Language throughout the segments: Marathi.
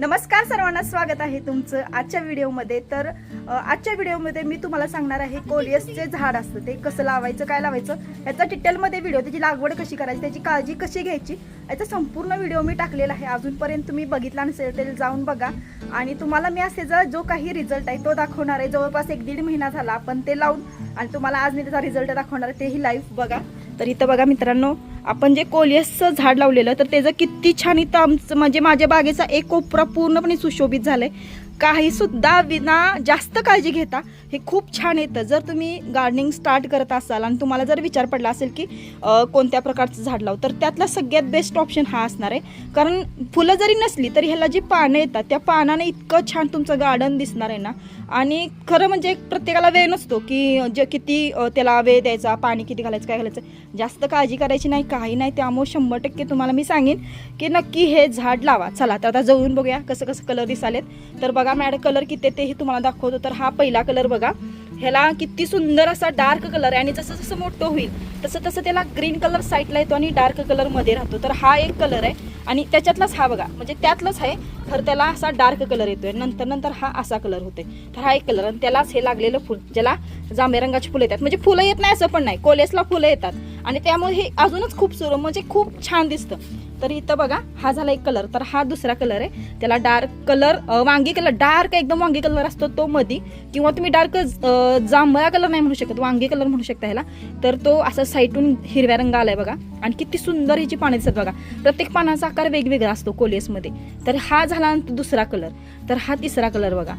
नमस्कार सर्वांना स्वागत आहे तुमचं आजच्या व्हिडिओमध्ये. तर आजच्या व्हिडिओमध्ये मी तुम्हाला सांगणार आहे कोलियसचे झाड असतं. ते कसं लावायचं काय लावायचं याचा डिटेलमध्ये व्हिडिओ त्याची लागवड कशी करायची त्याची काळजी कशी घ्यायची याचा संपूर्ण व्हिडिओ मी टाकलेला आहे. अजूनपर्यंत तुम्ही बघितला नसेल तर जाऊन बघा. आणि तुम्हाला मी असे जर जो काही रिझल्ट आहे तो दाखवणार आहे. जवळपास एक दीड महिना झाला आपण ते लावून आणि तुम्हाला आज मी त्याचा रिझल्ट दाखवणार आहे तेही लाईव्ह बघा. तर इथं बघा मित्रांनो आपण जे कोलियसचं झाड लावलेलं तर त्याचं किती छान इथं आमचं म्हणजे माझ्या बागेचा एक कोपरा पूर्णपणे सुशोभित झालाय. काही सुद्धा विना जास्त काळजी घेता हे खूप छान येतं. जर तुम्ही गार्डनिंग स्टार्ट करत असाल आणि तुम्हाला जर विचार पडला असेल की कोणत्या प्रकारचं झाड लावू तर त्यातला सगळ्यात बेस्ट ऑप्शन हा असणार आहे. कारण फुलं जरी नसली तरी ह्याला जी पानं येतात त्या पानाने इतकं छान तुमचं गार्डन दिसणार आहे ना. आणि खरं म्हणजे प्रत्येकाला वेळ नसतो की जे किती त्याला वेळ द्यायचा पाणी किती घालायचं काय घालायचं. जास्त काळजी करायची नाही काही नाही. त्यामुळे शंभर टक्के तुम्हाला मी सांगेन की नक्की हे झाड लावा. चला तर आता जवळून बघूया कसं कसं कलर दिसालेत. तर बघा मॅडम कलर किती तेही तुम्हाला दाखवतो. तर हा पहिला कलर बघा. ह्याला किती सुंदर असा डार्क कलर आहे. आणि जसं जसं मोठं होईल तसं तसं त्याला ग्रीन कलर साईडला येतो आणि डार्क कलरमध्ये राहतो. तर हा एक कलर आहे. आणि त्याच्यातलाच हा बघा म्हणजे त्यातलाच आहे तर त्याला असा डार्क कलर येतोय. नंतर नंतर हा असा कलर होतोय. तर हा एक कलर आणि त्यालाच हे लागलेलं फुल ज्याला जांभे रंगाची फुलं येतात. म्हणजे फुलं येत नाही असं पण नाही. कोलेसला फुलं येतात. आणि त्यामुळे हे अजूनच खूप सुर म्हणजे खूप छान दिसतं. तर इथं बघा हा झाला एक कलर तर हा दुसरा कलर आहे. त्याला डार्क कलर वांगी कलर डार्क एकदम वांगी कलर असतो तो मधी. किंवा तुम्ही डार्क जांभळा कलर नाही म्हणू शकत वांगी कलर म्हणू शकता ह्याला. तर तो असा साईटून हिरव्या रंग आलाय बघा. आणि किती सुंदर ह्याची पानं दिसत बघा. प्रत्येक पानाचा आकार वेगवेगळा असतो कोलियसमध्ये तर हा झाला दुसरा कलर तर हा तिसरा कलर बघा.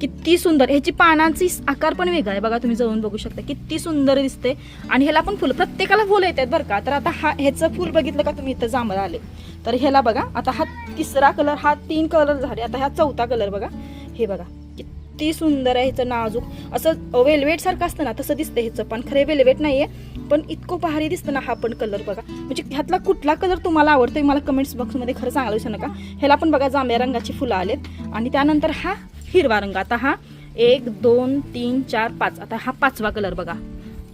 किती सुंदर. ह्याची पानांची आकार पण वेगळा आहे. बघा तुम्ही जवळून बघू शकता. किती सुंदर दिसते आणि ह्याला पण फुलं. प्रत्येकाला फुलं येतात बरं का. तर आता हा ह्याचं फुल बघितलं का तुम्ही? इथं जांभळ आले तर ह्याला बघा. आता हा तिसरा कलर हा तीन कलर झाले. आता हा चौथा कलर बघा. हे बघा. किती सुंदर आहे ह्याचं नाजूक. असं वेलवेट सारखं असतं ना तसं दिसतं ह्याचं पण. खरे वेलवेट नाहीये. पण इतकं भारी दिसतं ना हा पण कलर बघा. म्हणजे ह्यातला कुठला कलर तुम्हाला आवडतोय मला कमेंट्स बॉक्समध्ये खरं सांगायला विसरू नका. ह्याला पण बघा जांभ्या रंगाची फुलं आलेत. आणि त्यानंतर हा हिरवा रंग. आता हा एक दोन तीन चार पाच. आता हा पाचवा कलर बघा.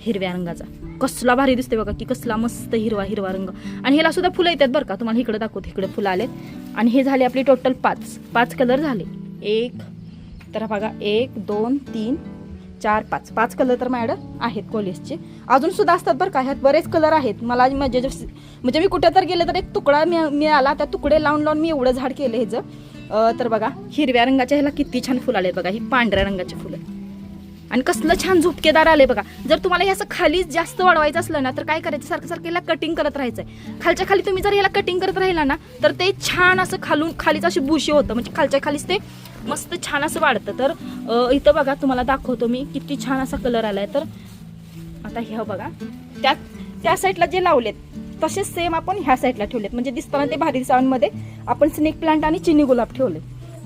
हिरव्या रंगाचा. कसला भारी दिसते बघा की कसला मस्त हिरवा हिरवा रंग. आणि ह्याला सुद्धा फुलं येतात बरं का? तुम्हाला इकडे दाखवते इकडे फुलं आलेत. आणि हे झाले आपले टोटल पाच. पाच कलर झाले. एक तर बघा एक दोन तीन चार पाच. पाच कलर तर मॅडम आहेत कोलेसचे अजून सुद्धा असतात बरं का? ह्यात बरेच कलर आहेत. मला म्हणजे म्हणजे मी कुठे तर गेले तर एक तुकडा मिळाला. त्या तुकडे लावून लावून मी एवढं झाड केलं ह्याचं. तर बघा हिरव्या रंगाच्या ह्याला किती छान फुलं आले बघा ही पांढऱ्या रंगाची फुलं. आणि कसलं छान झुपकेदार आले बघा. जर तुम्हाला हे असं खाली जास्त वाढवायचं असलं ना तर काय करायचं? सारखं सारखं याला कटिंग करत राहायचंय. खालच्या खाली तुम्ही जर याला कटिंग करत राहिला ना तर ते छान असं खालून खालीच अशी बुशी होतं. म्हणजे खालच्या खालीच ते मस्त छान असं वाढतं. तर इथं बघा तुम्हाला दाखवतो मी किती छान असा कलर आलाय. तर आता हे बघा त्या त्या साईडला जे लावलेत तसेच सेम आपण ह्या साईडला ठेवलेत. म्हणजे दिसताना ते भारी दिसावांमध्ये आपण स्नेक प्लांट आणि चिनी गुलाब ठेवले.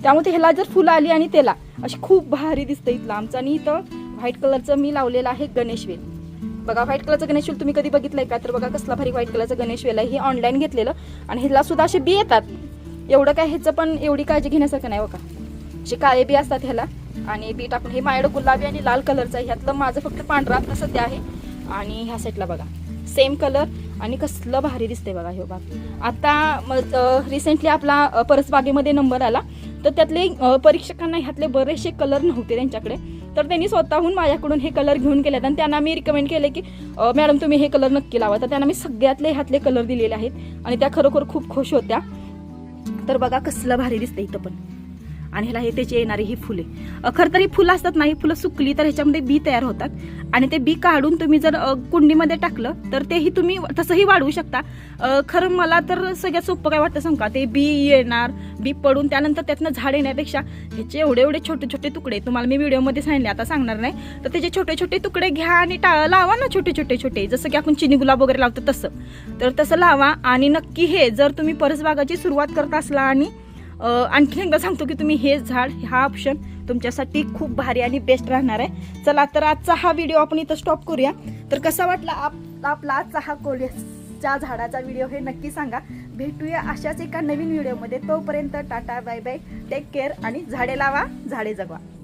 त्यामुळे ह्याला जर फुलं आली आणि त्याला अशी खूप भारी दिसतं इथलं आमचं. आणि इथं व्हाईट कलरचं मी लावलेलं आहे गणेशवेल बघा व्हाईट कलरचं गणेशवेल तुम्ही कधी बघितलंय का? तर बघा कसला भारी व्हाईट कलरचं गणेशवेल आहे. हे ऑनलाईन घेतलेलं. आणि ह्याला सुद्धा असे बी येतात. एवढं काय ह्याचं पण एवढी काळजी घेण्यासारखं नाही हो बघा जे काळे बी असतात ह्याला. आणि बी टाकून हे माझ्याकडे गुलाबी आणि लाल कलरचं आहे. ह्यातलं माझं फक्त पांढरा आता सध्या आहे. आणि ह्या साईडला बघा. सेम कलर आणि कसलं भारी दिसतंय बघा हे बाग आता रिसेंटली आपला परसबागेमध्ये नंबर आला. तर त्यातले परीक्षकांना ह्यातले बरेचसे कलर नव्हते त्यांच्याकडे. तर त्यांनी स्वतःहून माझ्याकडून हे कलर घेऊन गेलेत आणि त्यांना मी रिकमेंड केले की मॅडम तुम्ही हे कलर नक्की लावा. तर त्यांना मी सगळ्यातले ह्यातले कलर दिलेले आहेत. आणि त्या खरोखर खूप खुश होत्या. तर बघा कसलं भारी दिसतं इथं पण. आणि ह्याला हे त्याची येणारी ही फुले. अ, खरं तर ही फुलं असतात ना ही फुलं सुकली तर ह्याच्यामध्ये बी तयार होतात. आणि ते बी काढून तुम्ही जर कुंडीमध्ये टाकलं तर तेही तुम्ही तसंही वाढवू शकता. खरं मला तर सगळ्यात सोपं काय वाटतं सांग का? ते बी येणार बी पडून त्यानंतर त्यातनं झाड येण्यापेक्षा ह्याचे एवढे एवढे छोटे छोटे तुकडे तुम्हाला मी व्हिडिओमध्ये सांगितले आता सांगणार नाही. तर त्याचे छोटे छोटे तुकडे घ्या आणि टा लावा ना छोटे छोटे छोटे. जसं की आपण चिनी गुलाब वगैरे लावतो तसं. तर तसं लावा आणि नक्की हे जर तुम्ही परसबागाची सुरुवात करत असला आणि आणखीन एकदा सांगतो की तुम्ही हे झाड हा ऑप्शन तुमच्यासाठी खूप भारी आणि बेस्ट राहणार आहे. चला तर आजचा हा व्हिडिओ आपण इथं स्टॉप करूया. तर कसा वाटला आप आपला आजचा हा कोळ्याच्या झाडाचा व्हिडिओ हे नक्की सांगा. भेटूया अशाच एका नवीन व्हिडिओमध्ये तोपर्यंत tata bye bye. Take care आणि झाडे लावा झाडे जगवा.